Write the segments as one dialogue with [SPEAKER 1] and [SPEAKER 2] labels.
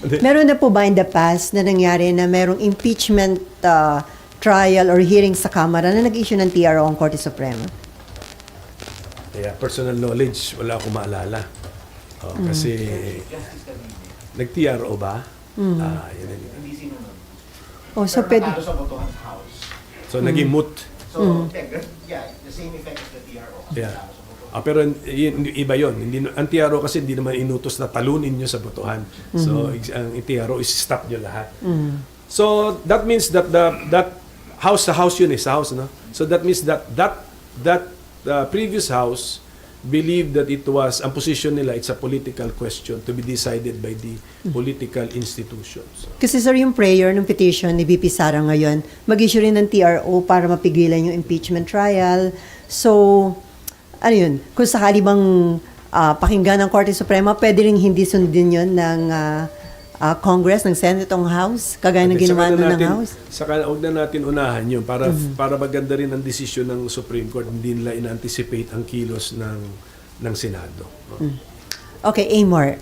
[SPEAKER 1] Meron na po ba in the past na nangyari na merong impeachment uh, trial or hearing sa Kamara na nag-issue ng TRO ang Korte Suprema?
[SPEAKER 2] Kaya personal knowledge, wala akong maalala. Oh, Kasi nag-TRO ba? Ah, yun ang-
[SPEAKER 1] Oh, so pwede.
[SPEAKER 2] So naging moot.
[SPEAKER 3] So, yeah, the same effect as the TRO.
[SPEAKER 2] Yeah. Ah, pero yun, iba yon. Hindi ang TRO kasi hindi naman inutos na talunin nyo sa botohan. So ex- ang TRO is stop nyo lahat. So that means that the that house sa house yun eh, sa house no. So that means that that that uh, previous house believed that it was ang position nila it's a political question to be decided by the political institutions.
[SPEAKER 1] Kasi sir, yung prayer ng petition ni VP Sara ngayon, mag-issue rin ng TRO para mapigilan yung impeachment trial. So, ano yun, kung sakali bang ah, pakinggan ng Korte Suprema, pwede rin hindi sundin yun ng ah, ah, Congress, ng Senate, o House, kagaya ng ginawa
[SPEAKER 2] na
[SPEAKER 1] nun ng
[SPEAKER 2] natin-
[SPEAKER 1] House.
[SPEAKER 2] Saka huwag na natin unahan yun para para maganda rin ang desisyon ng Supreme Court. Hindi nila in-anticipate ang kilos ng ng Senado.
[SPEAKER 1] Okay, Amor.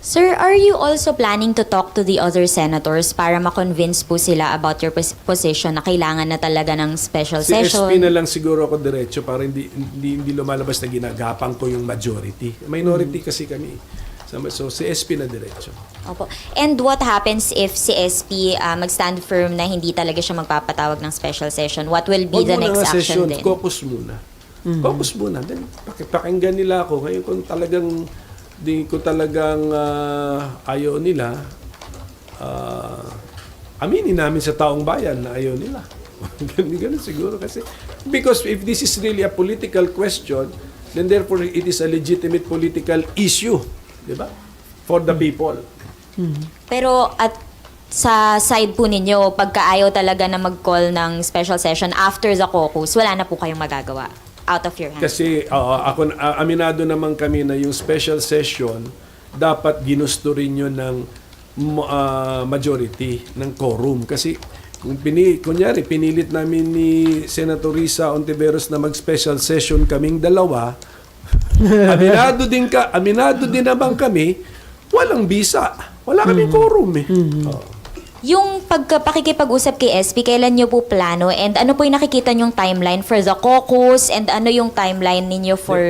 [SPEAKER 4] Sir, are you also planning to talk to the other senators para ma-convince po sila about your pos- position na kailangan na talaga ng special
[SPEAKER 2] Si
[SPEAKER 4] session?
[SPEAKER 2] SP na lang siguro ako diretso para hindi hindi, hindi lumalabas na ginagapang ko yung majority. Minority kasi kami. So, so si SP na diretso.
[SPEAKER 4] Opo. And what happens if si SP ah, mag-stand firm na hindi talaga siya magpapatawag ng special session? What will be
[SPEAKER 2] Huwag
[SPEAKER 4] the
[SPEAKER 2] muna
[SPEAKER 4] next
[SPEAKER 2] nga
[SPEAKER 4] action
[SPEAKER 2] session,
[SPEAKER 4] then?
[SPEAKER 2] Caucus muna. Caucus muna. Then, paki- pakinggan nila ako. Ngayon kung talagang di ko talagang ah, ayaw nila, ah, aminin namin sa taong bayan na ayaw nila. ganun, ganun siguro kasi. Because if this is really a political question, then therefore it is a legitimate political issue. Di ba? For the people.
[SPEAKER 4] Pero at sa side po ninyo, pagkaayaw talaga na mag-call ng special session after the caucus, wala na po kayong magagawa. Out of your hands.
[SPEAKER 2] Kasi oo, ako ah, aminado naman kami na yung special session dapat ginusto rin yun ng ah, majority ng quorum. Kasi kung pini kunyari pinilit namin ni Senator Risa Ontiveros na mag-special session kaming dalawa aminado din ka aminado din naman kami walang bisa. Wala kaming quorum eh. Oo.
[SPEAKER 4] Yung pagka, pakikipag-usap kay SP, kailan nyo po plano? And ano po yung nakikita nyong timeline for the caucus? And ano yung timeline ninyo for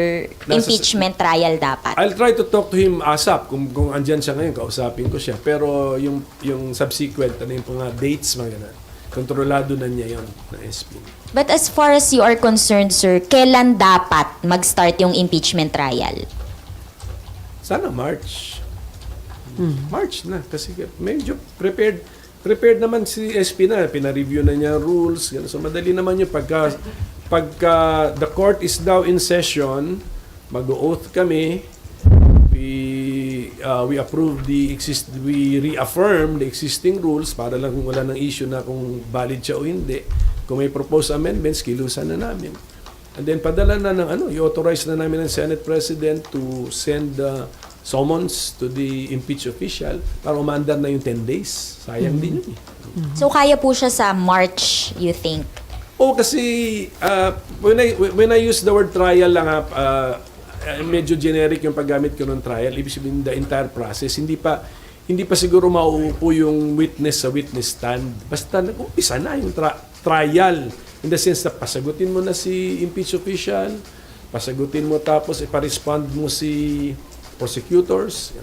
[SPEAKER 2] Nasa-
[SPEAKER 4] impeachment trial dapat?
[SPEAKER 2] I'll try to talk to him ASAP kung kung andyan siya ngayon kausapin ko siya pero yung yung subsequent ano yung mga dates mga ganun kontrolado na niya yon na SP
[SPEAKER 4] But as far as you are concerned, sir, kailan dapat mag-start yung impeachment trial?
[SPEAKER 2] sana March March na kasi medyo prepared prepared naman si SP na pina-review na niya rules ganun. so madali naman yung pagka pagka the court is now in session mag-oath kami we uh, we approve the exist we reaffirm the existing rules para lang kung wala ng issue na kung valid siya o hindi. Kung may proposed amendments kilusan na namin. And then padala na ng ano i-authorize na namin ng Senate President to send the summons to the impeached official para umandar na yung 10 days sayang din yun eh
[SPEAKER 4] So kaya po siya sa March, you think?
[SPEAKER 2] Oh, kasi uh, when I when I use the word trial lang uh, uh, medyo generic yung paggamit ko ng trial. Ibig sabihin the entire process. Hindi pa hindi pa siguro mauupo yung witness sa witness stand. Basta nag-umpisa na yung tra- trial. In the sense na pasagutin mo na si impeach official, pasagutin mo tapos ipa-respond mo si prosecutors.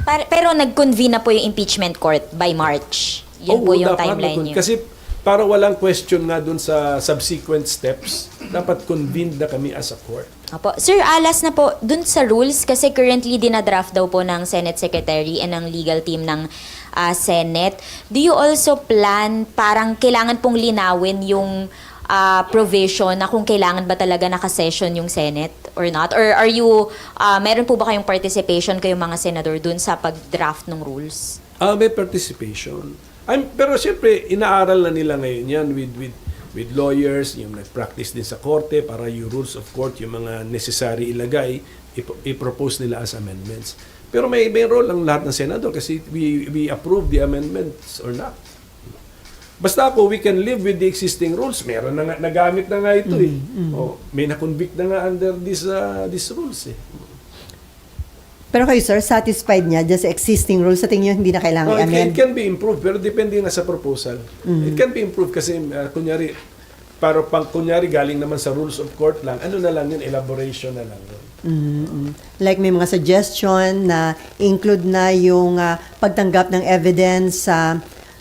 [SPEAKER 4] Par- pero nag-convene na po yung impeachment court by March. Yun po
[SPEAKER 2] Oo,
[SPEAKER 4] yung timeline niyo.
[SPEAKER 2] Kasi para walang question nga dun sa subsequent steps, dapat convened na kami as a court.
[SPEAKER 4] Apo. Sir, alas na po dun sa rules kasi currently dinadraft daw po ng Senate Secretary and ng legal team ng ah, Senate. Do you also plan parang kailangan pong linawin yung ah, provision na kung kailangan ba talaga nakasession yung Senate or not? Or are you, ah, meron po ba kayong participation kayong mga senador dun sa pag-draft ng rules?
[SPEAKER 2] Ah, may participation. I'm, pero siyempre, inaaral na nila ngayon yan with, with, with lawyers, yung nag-practice din sa korte para yung rules of court, yung mga necessary ilagay, ip- i-propose nila as amendments. Pero may, may role ang lahat ng senador kasi we, we approve the amendments or not. Basta po, we can live with the existing rules. Meron na nga, nagamit na nga ito eh. Oh, may na-convict na nga under this, uh, these rules eh.
[SPEAKER 1] Pero kayo, sir, satisfied niya just existing rules? Sa tingin niyo, hindi na kailangan
[SPEAKER 2] Oh, it, can,
[SPEAKER 1] i-amend?
[SPEAKER 2] it can be improved, pero depende nga sa proposal. It can be improved kasi, uh, kunyari, para pang kunyari galing naman sa rules of court lang, ano na lang yun, elaboration na lang yun.
[SPEAKER 1] Mm-mm. Like may mga suggestion na include na yung ah, pagtanggap ng evidence sa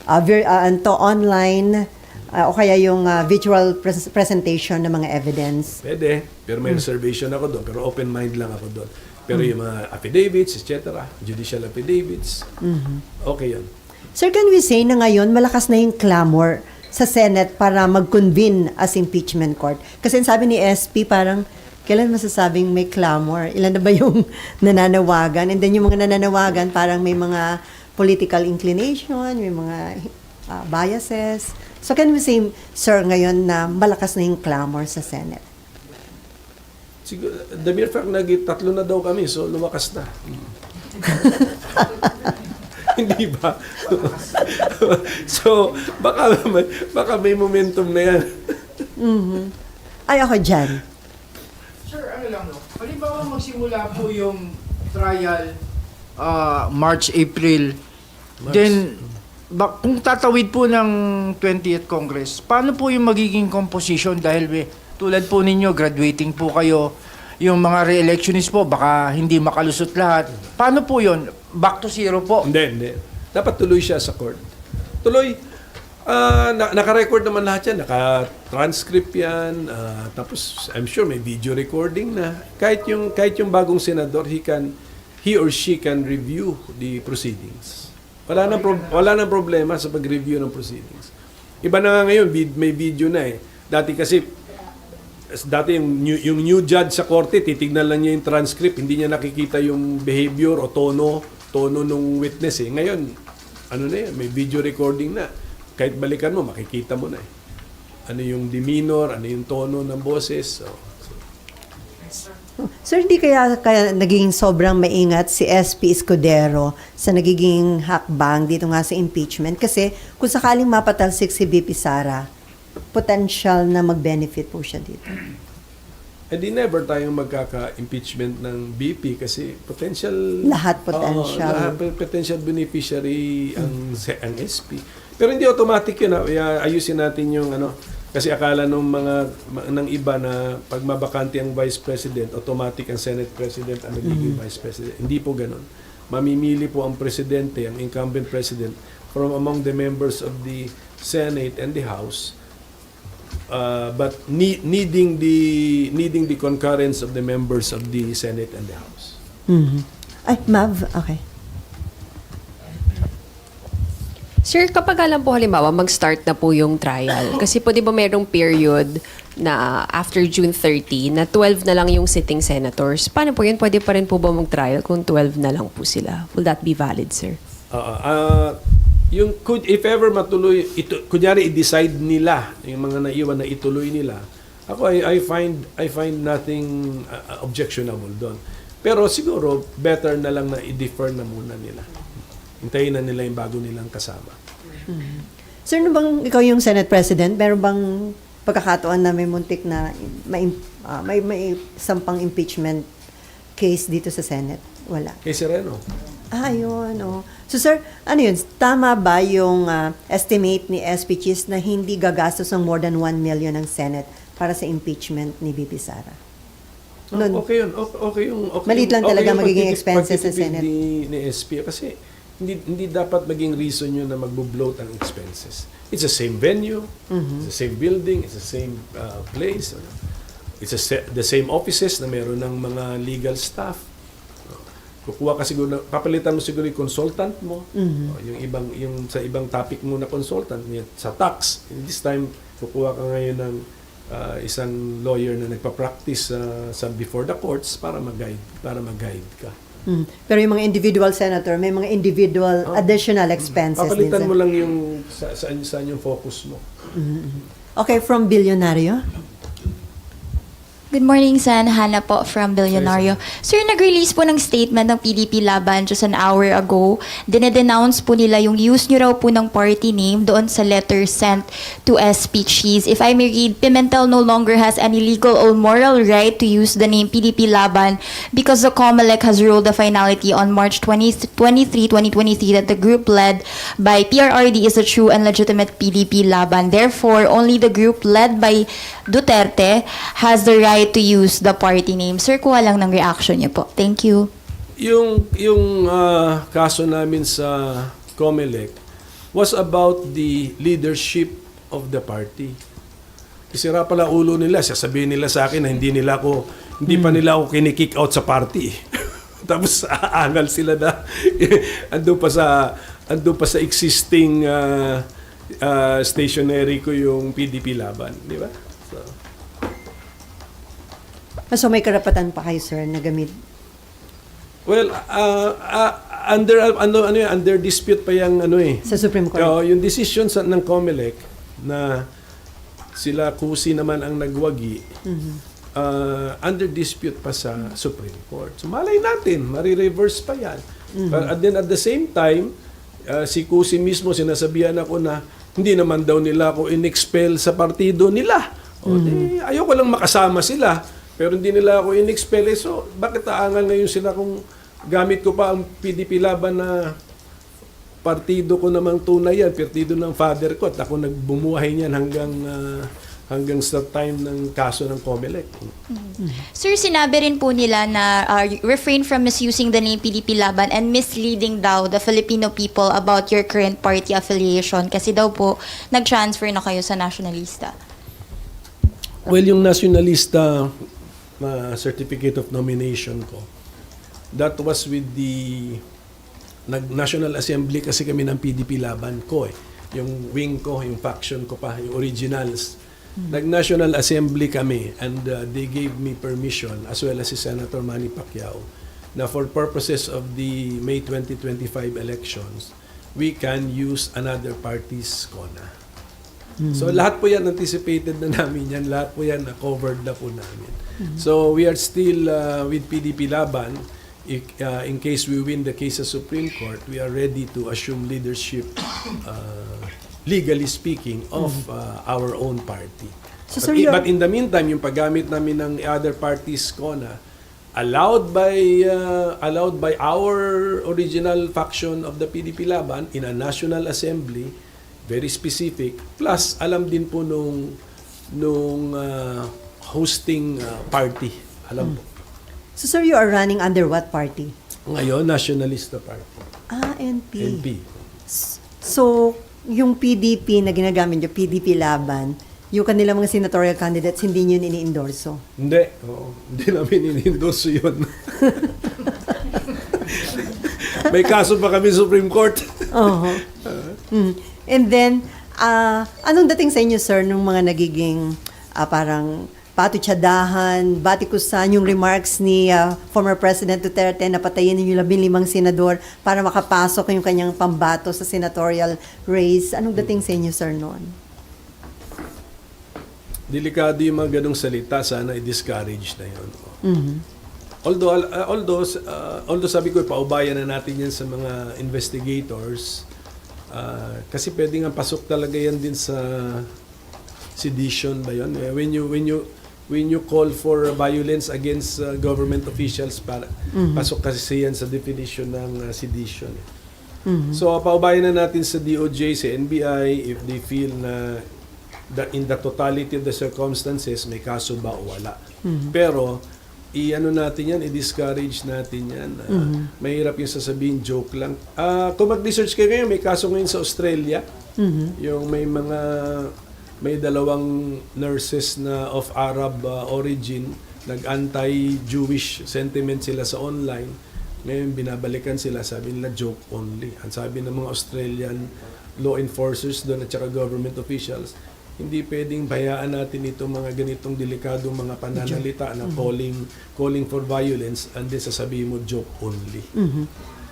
[SPEAKER 1] ah, vir- ah, anto online ah, o kaya yung ah, virtual pres- presentation ng mga evidence.
[SPEAKER 2] Pwede, pero may reservation ako doon, pero open mind lang ako doon. Pero yung mga affidavits, etc., judicial affidavits, okay yun.
[SPEAKER 1] Sir, can we say na ngayon malakas na yung clamor sa Senate para mag-convene as impeachment court? Kasi sabi ni SP parang kailan masasabing may clamor? Ilan na ba yung nananawagan? And then yung mga nananawagan parang may mga political inclination, may mga ah, biases. So can we say, sir, ngayon na malakas na yung clamor sa Senate?
[SPEAKER 2] Siguro, the mere fact na tatlo na daw kami, so lumakas na. Hindi ba? so, baka, may- baka may momentum na yan.
[SPEAKER 1] Ay, ako dyan.
[SPEAKER 5] Sir, ano lang no? Halimbawa magsimula po yung trial ah, March, April. Then, ba, kung tatawid po ng 20th Congress, paano po yung magiging composition? Dahil eh, tulad po ninyo, graduating po kayo, yung mga re-electionist po, baka hindi makalusot lahat. Paano po yun? Back to zero po.
[SPEAKER 2] Hindi, hindi. Dapat tuloy siya sa court. Tuloy. Ah, na, naka-record naman lahat yan. Naka-transcript yan. ah, tapos, I'm sure may video recording na. Kahit yung, kahit yung bagong senador, he can, he or she can review the proceedings. Wala nang, pro- wala nang problema sa pag-review ng proceedings. Iba na nga ngayon, vid- may video na eh. Dati kasi, as- dati yung new, yung new judge sa korte, titignan lang niya yung transcript, hindi niya nakikita yung behavior o tono, tono ng witness eh. Ngayon, ano na yan, may video recording na. Kahit balikan mo, makikita mo na eh. Ano yung demeanor, ano yung tono ng boses. So,
[SPEAKER 1] Sir, hindi kaya, kaya naging sobrang maingat si SP Escudero sa nagiging hakbang dito nga sa impeachment? Kasi kung sakaling mapatalsik si BP Sara, potential na mag-benefit po siya dito.
[SPEAKER 2] Eh di never tayong magkaka-impeachment ng BP kasi potential...
[SPEAKER 1] Lahat potential.
[SPEAKER 2] Oo, lahat po- potential beneficiary ang, ang SP. Pero hindi automatic yun. ah. Ayusin natin yung ano... Kasi akala nung mga ng iba na pag mabakante ang Vice President, automatic ang Senate President ang nagiging Vice President. Hindi po ganun. Mamimili po ang Presidente, ang incumbent President, from among the members of the Senate and the House uh, but need, needing the needing the concurrence of the members of the Senate and the House.
[SPEAKER 1] Mhm. Ay, Mav, okay.
[SPEAKER 6] Sir, kapag alam po halimbawa mag-start na po yung trial, kasi po di ba merong period na after June 30 na 12 na lang yung sitting senators. Paano po yun? Pwede pa rin po ba mag-trial kung 12 na lang po sila? Will that be valid, sir?
[SPEAKER 2] Uh, uh, yung could if ever matuloy ito kunyari i-decide nila yung mga naiwan na ituloy nila ako I, I find I find nothing uh, objectionable doon pero siguro better na lang na i-defer na muna nila hintayin na nila yung bago nilang kasama
[SPEAKER 1] Sir, ano bang ikaw yung Senate President, meron bang pagkakataon na may muntik na may, ah, may, may sampang impeachment case dito sa Senate? Wala.
[SPEAKER 2] kay Sereno
[SPEAKER 1] Ah, yun. Oh. So, sir, ano yun? Tama ba yung ah, estimate ni SP Chis na hindi gagastos ng more than 1 million ng Senate para sa impeachment ni BP Sara? Nun-
[SPEAKER 2] Oh, okay yun. Okay, okay yung okay,
[SPEAKER 1] Maliit lang
[SPEAKER 2] okay
[SPEAKER 1] talaga
[SPEAKER 2] yung
[SPEAKER 1] magiging expenses sa Senate.
[SPEAKER 2] Ni, ni SP kasi hindi hindi dapat maging reason yun na magbo-bloat ang expenses. It's the same venue,
[SPEAKER 1] Mm-hmm.
[SPEAKER 2] it's the same building, it's the same uh, place. ano. It's a se- the same offices na meron ng mga legal staff. Kukuha ka siguro, papalitan mo siguro yung consultant mo.
[SPEAKER 1] Mm-hmm.
[SPEAKER 2] O, yung ibang yung sa ibang topic mo na consultant, sa tax. This time, kukuha ka ngayon ng uh, isang lawyer na nagpa-practice uh, sa before the courts para mag-guide, para mag-guide ka.
[SPEAKER 1] Mm. Pero yung mga individual senator, may mga individual
[SPEAKER 2] Oh.
[SPEAKER 1] additional expenses din.
[SPEAKER 2] Papalitan mo lang yung sa, saan, saan yung focus mo.
[SPEAKER 1] Okay, from bilyonaryo?
[SPEAKER 7] Good morning, San. Hannah po from Billionario. Sir, nag-release po ng statement ng PDP Laban just an hour ago. Dinedenounce po nila yung use nyo raw po ng party name doon sa letter sent to SP Cheese. If I may read, Pimentel no longer has any legal or moral right to use the name PDP Laban because the COMELEC has ruled the finality on March 20, 23, 2023 that the group led by PRRD is a true and legitimate PDP Laban. Therefore, only the group led by Duterte has the right to use the party name. Sir, kuha lang ng reaction niyo po. Thank you.
[SPEAKER 2] Yung yung ah, kaso namin sa COMELEC was about the leadership of the party. Isira pala ulo nila, sasabihin nila sa akin na hindi nila ako hindi pa nila ako kinikick out sa party. Tapos aangal sila na ando pa sa ando pa sa existing ah, ah, stationery ko yung PDP laban, di ba? So,
[SPEAKER 1] So may karapatan pa kayo, sir, na gamit.
[SPEAKER 2] well, ah, ah, under ano ano yun, under dispute pa yung ano eh.
[SPEAKER 1] Sa Supreme Court.
[SPEAKER 2] Oo, yung decision sa, ng COMELEC na sila kusi naman ang nagwagi, ah, under dispute pa sa Supreme Court. So malay natin, marireverse pa yan. But at, then at the same time, ah, si kusi mismo sinasabihan ako na hindi naman daw nila ako in-expel sa partido nila. O di, ayoko lang makasama sila. Pero hindi nila ako in-expel. Eh, so, bakit aangal ngayon sila kung gamit ko pa ang PDP laban na partido ko namang tunay yan, partido ng father ko at ako nagbumuhay niyan hanggang ah, hanggang sa time ng kaso ng COMELEC.
[SPEAKER 7] Sir, sinabi rin po nila na uh, refrain from misusing the name PDP Laban and misleading daw the Filipino people about your current party affiliation kasi daw po nag-transfer na kayo sa nationalista.
[SPEAKER 2] Well, yung nationalista uh, certificate of nomination ko, that was with the nag National Assembly kasi kami ng PDP laban ko eh. Yung wing ko, yung faction ko pa, yung originals. Nag-National Assembly kami and uh, they gave me permission as well as si Senator Manny Pacquiao na for purposes of the May 2025 elections, we can use another party's CONA. So lahat po yan anticipated na namin yan, lahat po yan na covered na po namin. So we are still uh, with PDP Laban. I- uh, in case we win the case sa Supreme Court, we are ready to assume leadership, uh, legally speaking, of uh, our own party.
[SPEAKER 1] So,
[SPEAKER 2] but,
[SPEAKER 1] sir,
[SPEAKER 2] but in the meantime, yung paggamit namin ng other parties CONA, allowed by uh, allowed by our original faction of the PDP Laban in a National Assembly very specific plus alam din po nung nung uh, hosting uh, party alam po
[SPEAKER 1] So, sir, you are running under what party?
[SPEAKER 2] ngayon Nationalista Party
[SPEAKER 1] Ah, NP.
[SPEAKER 2] NP
[SPEAKER 1] So, yung PDP na ginagamit nyo, PDP Laban, yung kanilang mga senatorial candidates, hindi nyo ini-endorso.
[SPEAKER 2] hindi oo, hindi namin inendorso yun may kaso pa kami Supreme Court
[SPEAKER 1] Oo. Mm. And then, ah, anong dating sa inyo, sir, nung mga nagiging ah, parang patutsadahan, batikusan, yung remarks ni ah, former President Duterte na patayin yung labing limang senador para makapasok yung kanyang pambato sa senatorial race. Anong dating sa inyo, sir, noon?
[SPEAKER 2] delikado yung mga ganong salita, sana i-discourage na yun. Although, uh, although, uh, although sabi ko, paubayan na natin yan sa mga investigators, uh, kasi pwede nga pasok talaga yan din sa sedition ba yun? Eh, When you, when you, when you call for violence against uh, government officials, para, pasok kasi yan sa definition ng uh, sedition. So, paubayan na natin sa DOJ, sa NBI, if they feel na that in the totality of the circumstances, may kaso ba o wala. Pero, i-ano natin yan, i-discourage natin yan. Ah, Mahirap yung sasabihin, joke lang. Ah, kung mag-research kayo ngayon, may kaso ngayon sa Australia. Yung may mga, may dalawang nurses na of Arab ah, origin, nag-anti-Jewish sentiment sila sa online. Ngayon, binabalikan sila, sabi nila joke only. Ang sabi ng mga Australian law enforcers doon at saka government officials, hindi pwedeng bayaan natin itong mga ganitong delikadong mga pananalita na calling calling for violence and then sasabihin mo joke only.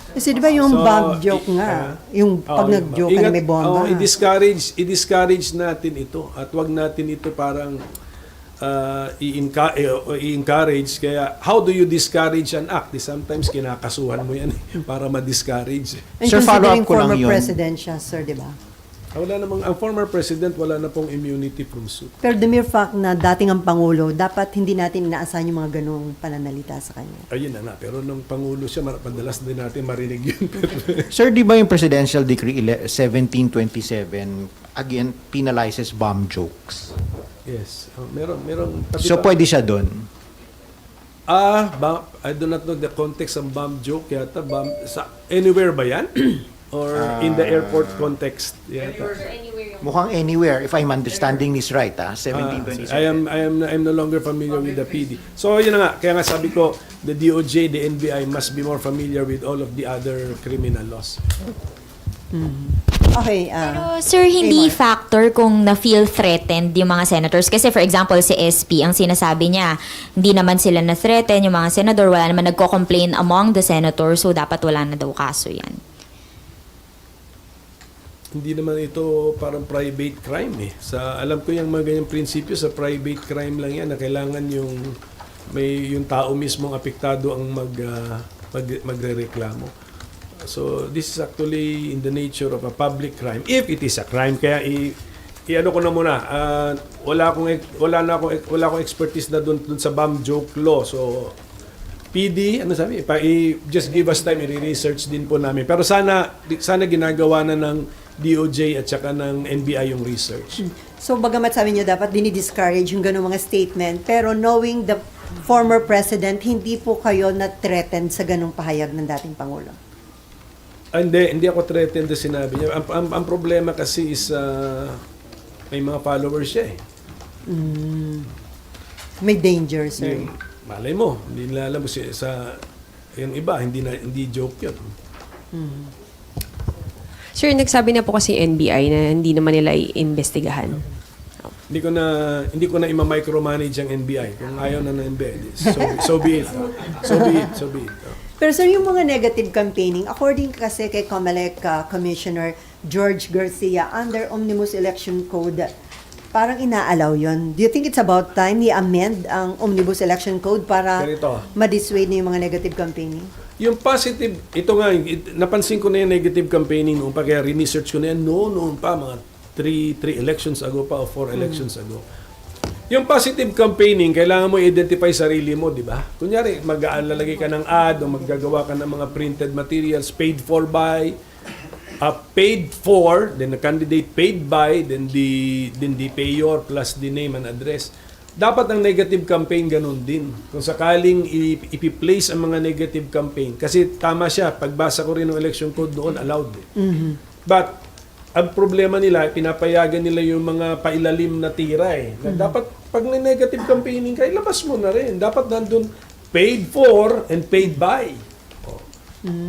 [SPEAKER 1] Kasi di ba yung
[SPEAKER 2] So,
[SPEAKER 1] bomb joke
[SPEAKER 2] i-
[SPEAKER 1] nga,
[SPEAKER 2] ah,
[SPEAKER 1] yung
[SPEAKER 2] Oh,
[SPEAKER 1] pag nag-joke ka na
[SPEAKER 2] Ingat-
[SPEAKER 1] may bomba.
[SPEAKER 2] oh, i-discourage, i-discourage natin ito at wag natin ito parang uh, i-enca- eh, o i-encourage. Kaya, how do you discourage an act? Eh, Sometimes kinakasuhan mo yan eh, para ma-discourage.
[SPEAKER 1] And
[SPEAKER 8] Sir,
[SPEAKER 1] considering
[SPEAKER 8] follow-up ko lang
[SPEAKER 1] former
[SPEAKER 8] yun.
[SPEAKER 1] president siya, sir, di ba?
[SPEAKER 2] Ah, Wala namang, ang former president, wala na pong immunity from suit.
[SPEAKER 1] Pero the mere fact na dating ang Pangulo, dapat hindi natin inaasahan yung mga ganong pananalita sa kanya.
[SPEAKER 2] Ayun na nga. Pero nung Pangulo siya, madalas din natin marinig yun.
[SPEAKER 8] Sir, di ba yung Presidential Decree ele- 1727 again penalizes bomb jokes?
[SPEAKER 2] yes. Oh, meron, meron. pati
[SPEAKER 8] So pwede siya doon.
[SPEAKER 2] Ah, ba, I do not know the context ng bomb joke yata. Bomb, sa, anywhere ba yan? Or in the airport context yata?
[SPEAKER 8] Mukhang anywhere, if I'm understanding this right, ah,
[SPEAKER 2] Ah,
[SPEAKER 8] 1727.
[SPEAKER 2] I am I am I'm no longer familiar with the PD. So yun na nga, kaya nga sabi ko the DOJ, the NBI must be more familiar with all of the other criminal laws.
[SPEAKER 1] Okay, ah,
[SPEAKER 4] Pero sir, hindi factor kung na-feel threatened yung mga senators. Kasi for example, si SP, ang sinasabi niya, hindi naman sila na-threaten, yung mga senador, wala naman nagko-complain among the senators, so dapat wala na daw kaso yan.
[SPEAKER 2] Hindi naman ito parang private crime eh. Sa alam ko yung mga ganyang prinsipyo sa private crime lang yan na kailangan yung may yung tao mismo apektado ang mag, ah, mag magrereklamo. So this is actually in the nature of a public crime if it is a crime kaya i i-ano ko na muna ah, wala akong wala na akong wala akong expertise na doon doon sa bomb joke law. So PD, ano sabi? Pa, i, just give us time, i-research din po namin. Pero sana, sana ginagawa na ng DOJ at saka ng NBI yung research.
[SPEAKER 1] so bagamat sabi niyo dapat dinidiscourage yung ganong mga statement, pero knowing the former president, hindi po kayo na-threatened sa ganong pahayag ng dating Pangulo.
[SPEAKER 2] Ah, hindi, hindi ako threatened na sinabi niya. Ang, ang, ang problema kasi is ah, may mga followers siya eh.
[SPEAKER 1] May danger, sir.
[SPEAKER 2] Yung, malay mo, hindi nila alam si, sa yung iba, hindi na hindi joke yun.
[SPEAKER 6] Sir, nagsabi na po kasi NBI na hindi naman nila iimbestigahan.
[SPEAKER 2] Hindi ko na hindi ko na ima-micromanage ang NBI. Kung ayaw na ng NBI, so, so be it. So be it. So be it.
[SPEAKER 1] Pero sir, yung mga negative campaigning, according kasi kay COMELEC uh, Commissioner George Garcia, under Omnibus Election Code, parang inaalaw yon. Do you think it's about time i-amend ang Omnibus Election Code para
[SPEAKER 2] Ganito.
[SPEAKER 1] ma-dissuade na yung mga negative campaigning?
[SPEAKER 2] Yung positive, ito nga, napansin ko na yung negative campaigning noon pa, kaya research ko na yan noon, noon pa, mga three, three elections ago pa o four elections ago. Yung positive campaigning, kailangan mo identify sarili mo, di ba? Kunyari, mag-aalalagay ka ng ad o maggagawa ka ng mga printed materials paid for by, uh, paid for, then the candidate paid by, then the, then the payor plus the name and address. Dapat ang negative campaign ganun din. Kung sakaling ipi-place ang mga negative campaign, kasi tama siya, pagbasa ko rin ng election code doon, allowed. Eh. But, ang problema nila, pinapayagan nila yung mga pailalim na tira eh. Na dapat, pag may negative campaigning ka, ilabas mo na rin. Dapat nandun, paid for and paid by.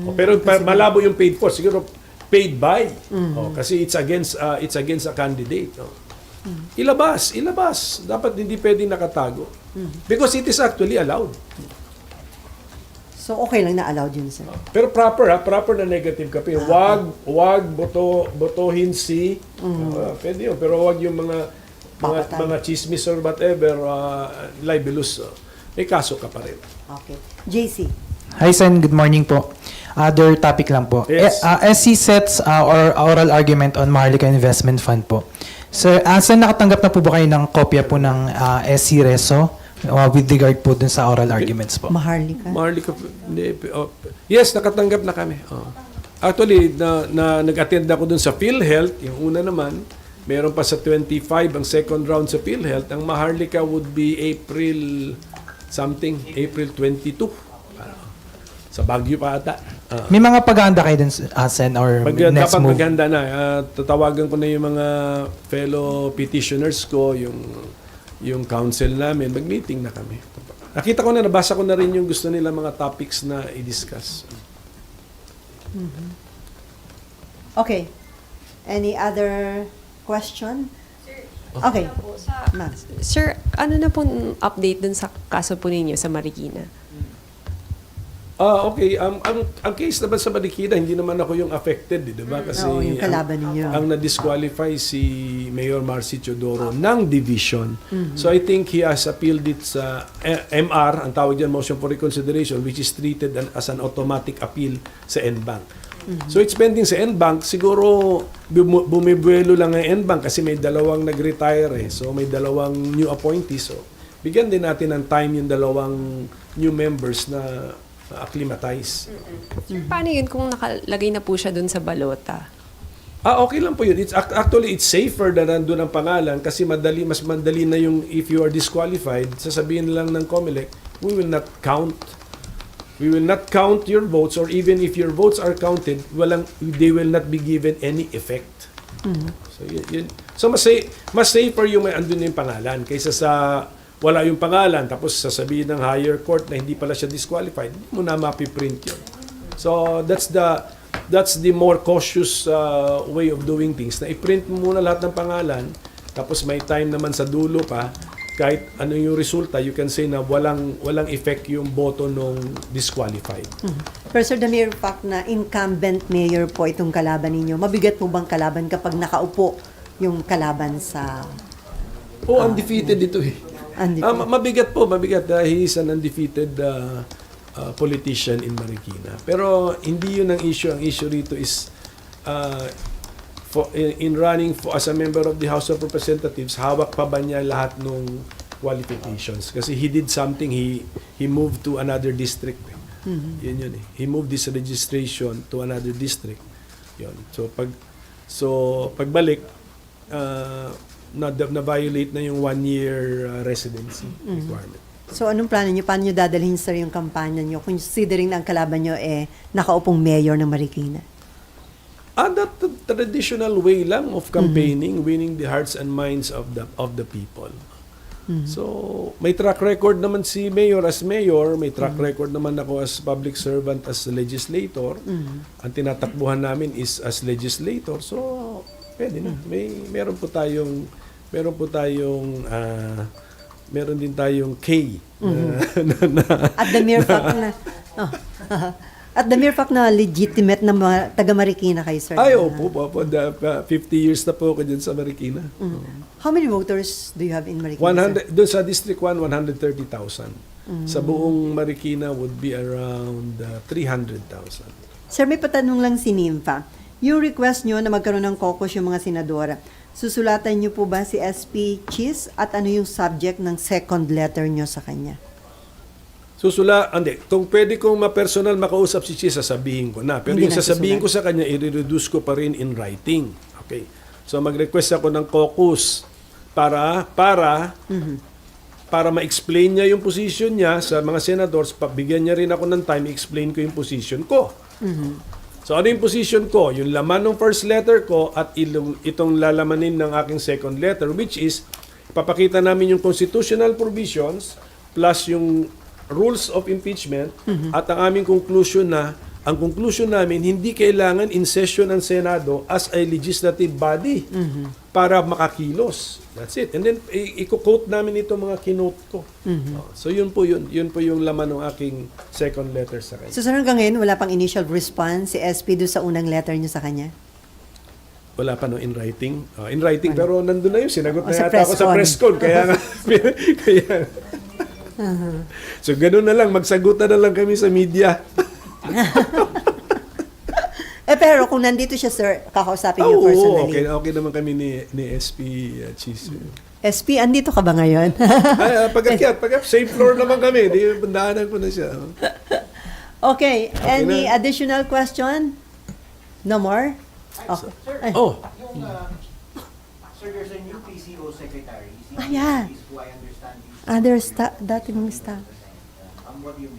[SPEAKER 2] O, pero pa- malabo yung paid for. Siguro, paid by. O, kasi it's against uh, it's against a candidate. O. Ilabas, ilabas. Dapat hindi pwedeng nakatago. Because it is actually allowed.
[SPEAKER 1] So okay lang na allowed yun, sir.
[SPEAKER 2] Pero proper ha, proper na negative campaign. Wag, wag boto botohin si Ah, pwede yun, pero wag yung mga mga,
[SPEAKER 1] Papatay.
[SPEAKER 2] mga chismis or whatever uh, libelous. uh, may kaso ka pa rin.
[SPEAKER 1] Okay. JC.
[SPEAKER 9] Hi Sen, good morning po. Other topic lang po.
[SPEAKER 2] Yes.
[SPEAKER 9] Eh, uh, SC sets uh, or oral argument on Maharlika Investment Fund po. Sir, uh, sir, nakatanggap na po ba kayo ng kopya po ng uh, SC Reso uh, with regard po dun sa oral arguments po?
[SPEAKER 1] Maharlika.
[SPEAKER 2] Maharlika, oh, yes, nakatanggap na kami. Oh. Actually, na, na, nag-attend ako dun sa PhilHealth, yung una naman, meron pa sa 25 ang second round sa PhilHealth. Ang Maharlika would be April something, April 22. Sa Baguio pa ata. Ah.
[SPEAKER 9] May mga paghahanda kayo dun, uh, Sen, or
[SPEAKER 2] Pag,
[SPEAKER 9] next
[SPEAKER 2] dapat
[SPEAKER 9] move?
[SPEAKER 2] maganda na. Ah, tatawagan ko na yung mga fellow petitioners ko, yung yung council namin, mag-meeting na kami. Nakita ko na, nabasa ko na rin yung gusto nila mga topics na i-discuss.
[SPEAKER 1] Okay. Any other question? Okay.
[SPEAKER 6] Sir, ano na pong update dun sa kaso po ninyo sa Marikina?
[SPEAKER 2] Ah, okay. Um, ang, ang case naman sa Marikina, hindi naman ako yung affected, eh, di ba? Kasi
[SPEAKER 1] Oo, yung kalaban
[SPEAKER 2] ang,
[SPEAKER 1] ninyo.
[SPEAKER 2] ang na-disqualify si Mayor Marcy Teodoro ng division. So I think he has appealed it sa eh, MR, ang tawag dyan, motion for reconsideration, which is treated an- as an automatic appeal sa NBank. So it's pending sa NBank. Siguro bum- bumibuelo lang ang NBank kasi may dalawang nag-retire eh. So may dalawang new appointees. So bigyan din natin ng time yung dalawang new members na acclimatize.
[SPEAKER 6] Sir, paano yun kung nakalagay na po siya dun sa balota?
[SPEAKER 2] Ah, okay lang po yun. It's ac- actually it's safer na nandun ang pangalan kasi madali mas madali na yung if you are disqualified, sasabihin lang ng COMELEC, we will not count. We will not count your votes or even if your votes are counted, walang they will not be given any effect. So yun, yun. So mas sa- mas safer yung may andun yung pangalan kaysa sa wala yung pangalan tapos sasabihin ng higher court na hindi pala siya disqualified, hindi mo na mapiprint yun. So that's the that's the more cautious uh, way of doing things. Na i-print mo muna lahat ng pangalan tapos may time naman sa dulo pa kahit ano yung resulta, you can say na walang walang effect yung boto nung disqualified.
[SPEAKER 1] Pero sir, the mere fact na incumbent mayor po itong kalaban ninyo, mabigat po bang kalaban kapag nakaupo yung kalaban sa...
[SPEAKER 2] Oh, undefeated ito eh. Ma- mabigat po, mabigat. dahil he is an undefeated uh, uh, politician in Marikina. Pero hindi yun ang issue. Ang issue rito is uh, for, in, in running for, as a member of the House of Representatives, hawak pa ba niya lahat ng qualifications? Kasi he did something, he he moved to another district. eh. Yun yun eh. He moved this registration to another district. Yun. So pag so pagbalik uh, na, na violate na yung one year uh, residency requirement.
[SPEAKER 1] So anong plano nyo? Paano nyo dadalhin sir yung kampanya nyo? Considering na ang kalaban nyo eh nakaupong mayor ng Marikina.
[SPEAKER 2] Ah, that the traditional way lang of campaigning, winning the hearts and minds of the of the people. So, may track record naman si mayor as mayor, may track record naman ako as public servant as legislator. Ang tinatakbuhan namin is as legislator. So, pwede na. May meron po tayong meron po tayong ah, meron din tayong K na, na, na-
[SPEAKER 1] At the mere fact na... Oh. At the mere fact na legitimate na mga taga Marikina kayo sir.
[SPEAKER 2] Ay,
[SPEAKER 1] na-
[SPEAKER 2] opo, opo. The, uh, 50 years na po ako dyan sa Marikina.
[SPEAKER 1] How many voters do you have in Marikina? sir?
[SPEAKER 2] 100, doon sa District 1, 130,000. Sa buong Marikina would be around uh, 300,000.
[SPEAKER 1] Sir, may patanong lang si Nympha. Yung request nyo na magkaroon ng caucus yung mga senadora, susulatan nyo po ba si SP Cheese at ano yung subject ng second letter nyo sa kanya?
[SPEAKER 2] Susula, hindi. Kung pwede kong ma-personal makausap si Chi, sasabihin ko na. Pero
[SPEAKER 1] Hindi
[SPEAKER 2] yung sasabihin ko
[SPEAKER 1] susulat.
[SPEAKER 2] sa kanya, i-reduce ko pa rin in writing. Okay. So mag-request ako ng caucus para para para ma-explain niya yung position niya sa mga senators, pabigyan niya rin ako ng time i-explain ko yung position ko. So ano yung position ko? Yung laman ng first letter ko at ilong, itong lalamanin ng aking second letter which is papakita namin yung constitutional provisions plus yung rules of impeachment at ang aming conclusion na ang conclusion namin hindi kailangan in session ang Senado as a legislative body para makakilos. That's it. And then i-quote namin ito mga kinote ko. Oh, so yun po yun. Yun po yung laman ng aking second letter sa kanya.
[SPEAKER 1] So, sir, hanggang ngayon, wala pang initial response si SP do sa unang letter nyo sa kanya?
[SPEAKER 2] Wala pa no in writing. Oh, in writing pero nandun na yun sinagot
[SPEAKER 1] Oh,
[SPEAKER 2] na
[SPEAKER 1] sa
[SPEAKER 2] yata ako sa press con kaya nga kaya So ganun na lang magsagutan na lang kami sa media.
[SPEAKER 1] Eh, pero kung nandito siya, sir, kakausapin
[SPEAKER 2] Ah,
[SPEAKER 1] niyo
[SPEAKER 2] oo,
[SPEAKER 1] personally.
[SPEAKER 2] okay, okay naman kami ni ni SP uh, Cheese.
[SPEAKER 1] SP, andito ka ba ngayon?
[SPEAKER 2] Ay, uh, pag-akyat, pag same floor naman kami. Di daanan ko na siya.
[SPEAKER 1] okay, any
[SPEAKER 2] na.
[SPEAKER 1] additional question? No more? Okay. Ay.
[SPEAKER 2] Oh,
[SPEAKER 3] Yung, uh, sir, there's a new PCO secretary.
[SPEAKER 1] Ah, yeah.
[SPEAKER 3] who I understand is
[SPEAKER 1] Other sta- dati mong staff.
[SPEAKER 3] Um, what do you mean?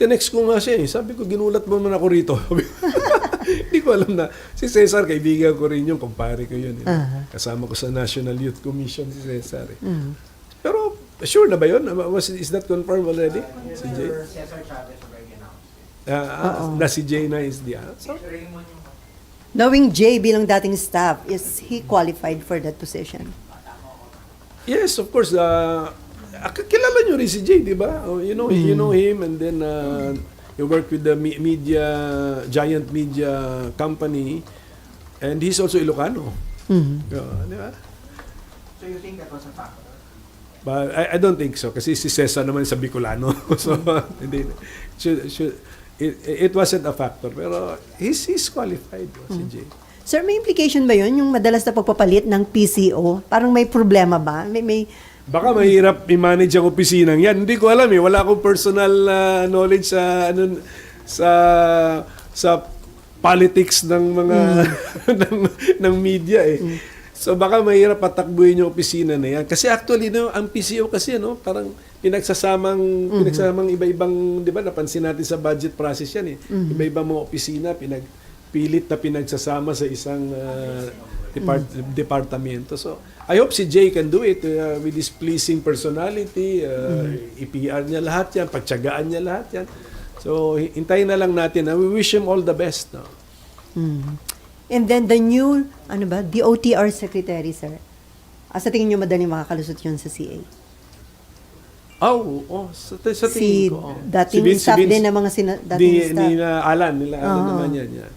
[SPEAKER 2] Tinext ko nga siya eh. Sabi ko, ginulat mo naman ako rito. Hindi ko alam na. Si Cesar, kaibigan ko rin yun. Kumpare ko yun. Eh.
[SPEAKER 1] Aha.
[SPEAKER 2] Kasama ko sa National Youth Commission si Cesar. Eh.
[SPEAKER 1] Mm.
[SPEAKER 2] Pero, sure na ba yun? Was, is that confirmed already? Si Jay?
[SPEAKER 3] Cesar Chavez already announced.
[SPEAKER 2] Ah, ah, na si Jay na is the answer.
[SPEAKER 1] Knowing Jay bilang dating staff, is he qualified for that position?
[SPEAKER 2] Yes, of course. Uh, kilala nyo rin si Jay, di ba? Oh, you know, you know him and then uh, he worked with the me- media, giant media company and he's also Ilocano. Yeah, di ba?
[SPEAKER 3] So you think that was a factor?
[SPEAKER 2] But I, I don't think so kasi si Cesar naman sa Bicolano. so hindi should, should, it, it wasn't a factor pero he's he's qualified si Jay.
[SPEAKER 1] Sir, may implication ba yun? Yung madalas na pagpapalit ng PCO? Parang may problema ba? May, may
[SPEAKER 2] Baka mahirap i-manage ang opisinang yan. Hindi ko alam eh. Wala akong personal uh, knowledge sa ano sa sa politics ng mga ng, ng media eh. So baka mahirap patakbuhin yung opisina na yan. Kasi actually no, ang PCO kasi no, parang pinagsasamang pinagsasamang iba-ibang, 'di ba? Napansin natin sa budget process yan eh. Iba-ibang mga opisina pinag pilit na pinagsasama sa isang uh, depart- departamento. So, I hope si Jay can do it uh, with his pleasing personality. Uh, I-PR niya lahat yan, pagtsagaan niya lahat yan. So, hi- hintayin na lang natin. Uh, we wish him all the best. No?
[SPEAKER 1] And then the new, ano ba, DOTR Secretary, sir. Ah, sa tingin nyo madaling makakalusot yun sa CA?
[SPEAKER 2] Oh, oh sa, sa
[SPEAKER 1] Si
[SPEAKER 2] tingin ko. oh.
[SPEAKER 1] dating
[SPEAKER 2] Vince-
[SPEAKER 1] staff
[SPEAKER 2] Vince-
[SPEAKER 1] din ng mga sina, dating staff.
[SPEAKER 2] ni na Alan, nila Alan
[SPEAKER 1] Oo.
[SPEAKER 2] naman yan. yan.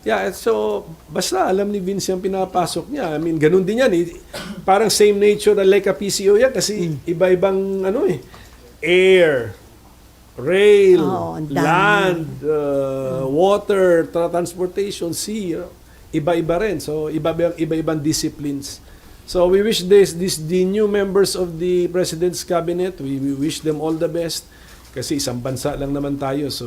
[SPEAKER 2] Yeah, so basta alam ni Vince yung pinapasok niya. I mean, ganun din yan. Eh. Parang same nature na like a PCO yan kasi iba-ibang ano eh. Air, rail,
[SPEAKER 1] dami.
[SPEAKER 2] land, uh, water, tra- transportation, sea. uh, Iba-iba rin. So iba iba-ibang disciplines. So we wish this this the new members of the president's cabinet, we, we wish them all the best kasi isang bansa lang naman tayo. So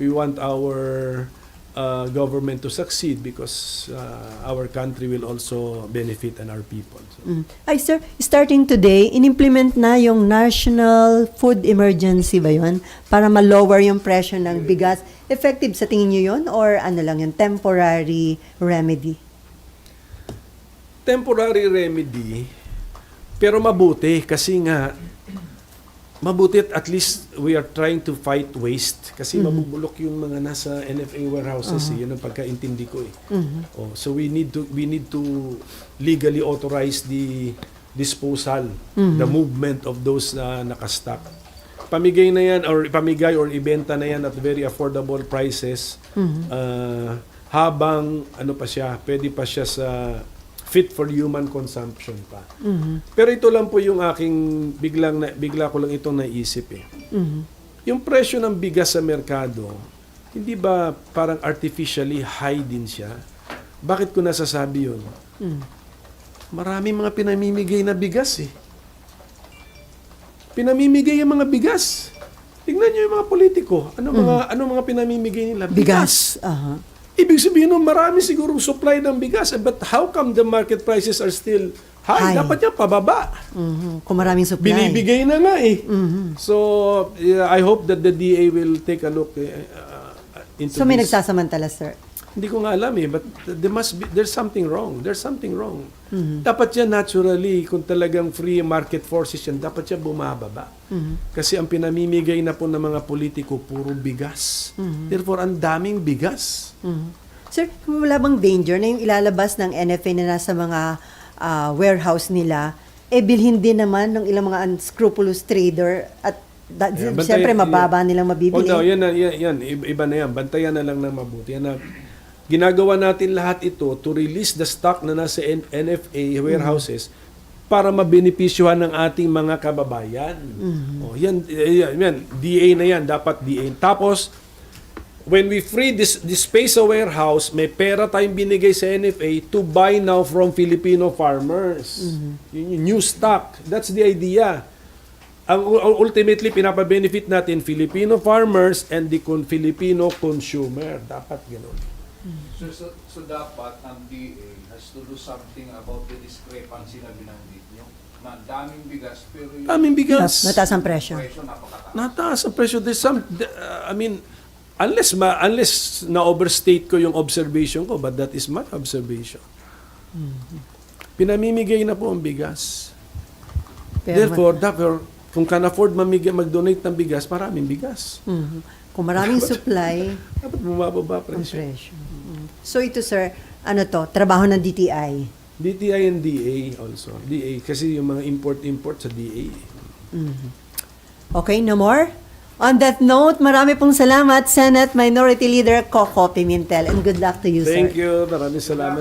[SPEAKER 2] we want our uh, government to succeed because uh, our country will also benefit and our people. So,
[SPEAKER 1] Mm. Ay, sir, starting today, in-implement na yung National Food Emergency ba yun? Para ma-lower yung presyo ng bigas. Effective sa tingin nyo yun? Or ano lang yun, temporary remedy?
[SPEAKER 2] Temporary remedy pero mabuti kasi nga mabuti at, least we are trying to fight waste kasi mabubulok yung mga nasa NFA warehouses eh. yun ang pagkaintindi ko eh. Oh, so we need to we need to legally authorize the disposal the movement of those na nakastock. Pamigay na yan or pamigay or ibenta na yan at very affordable prices. Ah, habang ano pa siya pwede pa siya sa fit for human consumption pa. Pero ito lang po yung aking biglang na, bigla ko lang itong naisip eh. Yung presyo ng bigas sa merkado, hindi ba parang artificially high din siya? Bakit ko nasasabi yun? Marami mga pinamimigay na bigas eh. Pinamimigay yung mga bigas. Tingnan niyo yung mga politiko. Ano mga ano mga pinamimigay nila?
[SPEAKER 1] Bigas. Aha.
[SPEAKER 2] Ibig sabihin nun, marami sigurong supply ng bigas. Eh, But how come the market prices are still high?
[SPEAKER 1] High.
[SPEAKER 2] Dapat yan pababa.
[SPEAKER 1] Mhm. Kung maraming supply.
[SPEAKER 2] Binibigay na nga eh. So, yeah, I hope that the DA will take a look eh, uh, into
[SPEAKER 1] So may
[SPEAKER 2] this.
[SPEAKER 1] nagsasamantala, sir.
[SPEAKER 2] Hindi ko nga alam eh, but there must be, there's something wrong. There's something wrong.
[SPEAKER 1] Mm-hmm.
[SPEAKER 2] Dapat yan naturally, kung talagang free market forces yan, dapat yan bumababa.
[SPEAKER 1] Mm-hmm.
[SPEAKER 2] Kasi ang pinamimigay na po ng mga politiko, puro bigas.
[SPEAKER 1] Mm-hmm.
[SPEAKER 2] Therefore, ang daming bigas.
[SPEAKER 1] Sir, wala bang danger na yung ilalabas ng NFA na nasa mga ah, warehouse nila, eh bilhin din naman ng ilang mga unscrupulous trader at da,
[SPEAKER 2] Yeah,
[SPEAKER 1] siyempre mababa nilang mabibili.
[SPEAKER 2] yan, na- yan, yan, iba, iba na yan. Bantayan na lang ng mabuti. Yan na, ginagawa natin lahat ito to release the stock na nasa NFA warehouses para mabenepisyuhan ng ating mga kababayan. Oh, yan, eh, yan, yan, DA na yan, dapat DA. Tapos, when we free this, this space sa warehouse, may pera tayong binigay sa NFA to buy now from Filipino farmers. Yun yung new stock. That's the idea. Ang ultimately pinapa-benefit natin Filipino farmers and the Filipino consumer. Dapat ganoon.
[SPEAKER 10] So, so, so dapat ang DA has to do something about the discrepancy na binanggit nyo. Na daming bigas pero yung
[SPEAKER 2] Daming bigas.
[SPEAKER 1] Mataas ang presyo.
[SPEAKER 10] presyo napakataas.
[SPEAKER 2] Nataas ang presyo. There's some, uh, I mean, unless ma, unless na overstate ko yung observation ko, but that is my observation. Pinamimigay na po ang bigas.
[SPEAKER 1] Pero
[SPEAKER 2] Therefore, therefore, kung can afford mamigay, mag-donate ng bigas, maraming bigas.
[SPEAKER 1] Mhm. Kung maraming supply,
[SPEAKER 2] Dapat bumababa
[SPEAKER 1] ang
[SPEAKER 2] presyo.
[SPEAKER 1] presyo. So ito, sir, ano to, trabaho ng DTI.
[SPEAKER 2] DTI and DA also. DA, kasi yung mga import-import sa DA.
[SPEAKER 1] Okay, no more? On that note, marami pong salamat, Senate Minority Leader Coco Pimentel, and good luck to you, sir.
[SPEAKER 2] Thank you. Maraming salamat.